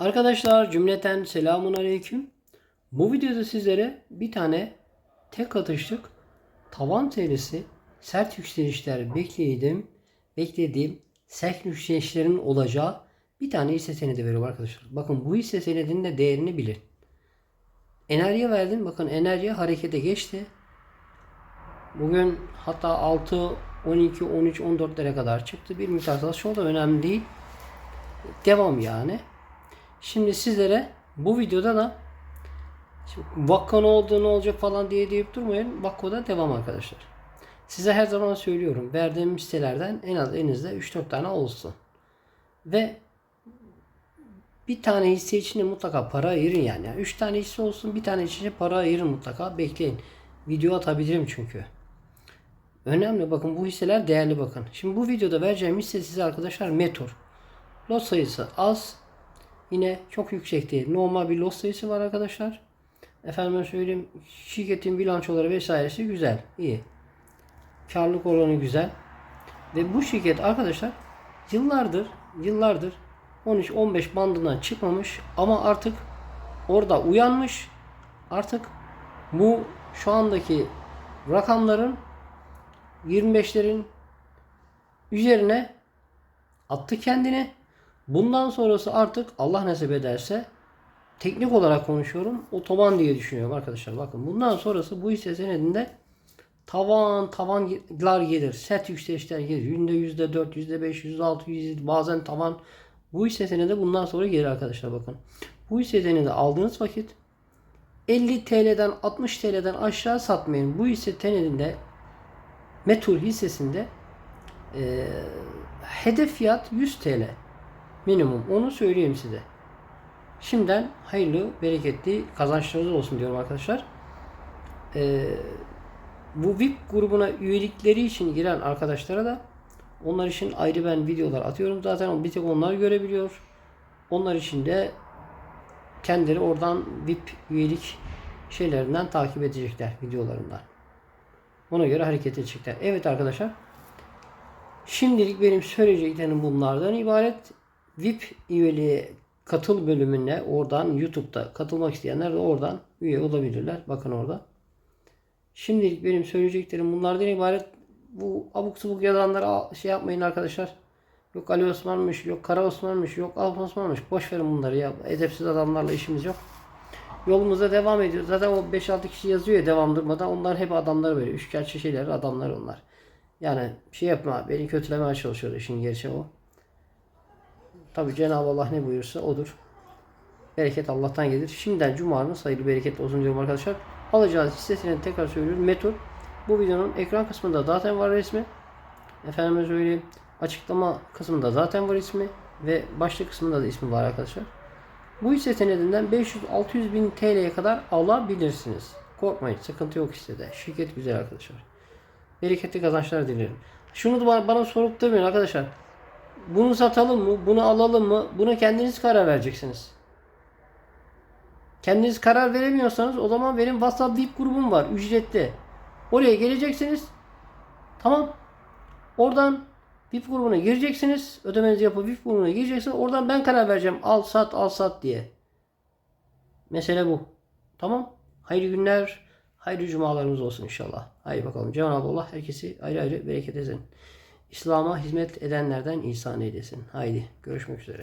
Arkadaşlar cümleten selamun aleyküm. Bu videoda sizlere bir tane tek atışlık tavan serisi sert yükselişler bekledim. Beklediğim sert yükselişlerin olacağı bir tane hisse senedi veriyorum arkadaşlar. Bakın bu hisse senedinin de değerini bilin. Enerjiye verdim. Bakın enerji harekete geçti. Bugün hatta 6, 12, 13, 14'lere kadar çıktı. Bir miktar satış oldu. Önemli değil. Devam yani. Şimdi sizlere bu videoda da şimdi Vakka ne oldu ne olacak falan diye deyip durmayın. Vakko'da devam arkadaşlar. Size her zaman söylüyorum. Verdiğim sitelerden en az elinizde 3-4 tane olsun. Ve bir tane hisse için mutlaka para ayırın yani. yani. Üç tane hisse olsun bir tane için para ayırın mutlaka. Bekleyin. Video atabilirim çünkü. Önemli bakın bu hisseler değerli bakın. Şimdi bu videoda vereceğim hisse size arkadaşlar Metor. Lot sayısı az. Yine çok yüksek değil. Normal bir lot sayısı var arkadaşlar. Efendim söyleyeyim şirketin bilançoları vesairesi güzel. iyi. Karlılık oranı güzel. Ve bu şirket arkadaşlar yıllardır yıllardır 13-15 bandından çıkmamış ama artık orada uyanmış. Artık bu şu andaki rakamların 25'lerin üzerine attı kendini. Bundan sonrası artık Allah nasip ederse teknik olarak konuşuyorum. Otoban diye düşünüyorum arkadaşlar. Bakın bundan sonrası bu hisse senedinde tavan tavanlar gelir. Set yükselişler gelir. Yüzde yüzde dört, yüzde beş, yüzde altı, yüzde bazen tavan. Bu hisse senedi bundan sonra gelir arkadaşlar bakın. Bu hisse senedi aldığınız vakit 50 TL'den 60 TL'den aşağı satmayın. Bu hisse senedinde Metul hissesinde e, hedef fiyat 100 TL. Minimum. Onu söyleyeyim size. Şimdiden hayırlı, bereketli kazançlarınız olsun diyorum arkadaşlar. Ee, bu VIP grubuna üyelikleri için giren arkadaşlara da onlar için ayrı ben videolar atıyorum. Zaten bir tek onlar görebiliyor. Onlar için de kendileri oradan VIP üyelik şeylerinden takip edecekler videolarından. Ona göre hareket edecekler. Evet arkadaşlar. Şimdilik benim söyleyeceklerim bunlardan ibaret. VIP üyeliğe katıl bölümüne oradan YouTube'da katılmak isteyenler de oradan üye olabilirler. Bakın orada. Şimdilik benim söyleyeceklerim bunlardan ibaret. Bu abuk subuk yazanlara şey yapmayın arkadaşlar. Yok Ali Osman'mış, yok Kara Osman'mış, yok Alp Osman'mış. Boş verin bunları ya. Edepsiz adamlarla işimiz yok. Yolumuza devam ediyoruz. Zaten o 5-6 kişi yazıyor ya devam durmadan. Onlar hep adamlar böyle. Üçkağıtçı şeyler adamlar onlar. Yani şey yapma. Beni kötülemeye çalışıyor işin gerçeği o. Tabi Cenab-ı Allah ne buyursa odur. Bereket Allah'tan gelir. Şimdiden cumanız hayırlı bereketli olsun diyorum arkadaşlar. Alacağınız hissesini tekrar söylüyorum. Metot. Bu videonun ekran kısmında zaten var resmi. Efendime söyleyeyim. Açıklama kısmında zaten var ismi. Ve başlık kısmında da ismi var arkadaşlar. Bu hisse senedinden 500-600 bin TL'ye kadar alabilirsiniz. Korkmayın. Sıkıntı yok hissede. Şirket güzel arkadaşlar. Bereketli kazançlar dilerim. Şunu da bana, sorup durmayın arkadaşlar. Bunu satalım mı? Bunu alalım mı? Buna kendiniz karar vereceksiniz. Kendiniz karar veremiyorsanız o zaman benim WhatsApp VIP grubum var. Ücretli. Oraya geleceksiniz. Tamam. Oradan VIP grubuna gireceksiniz. Ödemenizi yapıp VIP grubuna gireceksiniz. Oradan ben karar vereceğim. Al sat al sat diye. Mesele bu. Tamam. Hayırlı günler. Hayırlı cumalarımız olsun inşallah. Haydi bakalım. Cenab-ı Allah herkesi ayrı ayrı bereket etsin. İslam'a hizmet edenlerden ihsan eylesin. Haydi görüşmek üzere.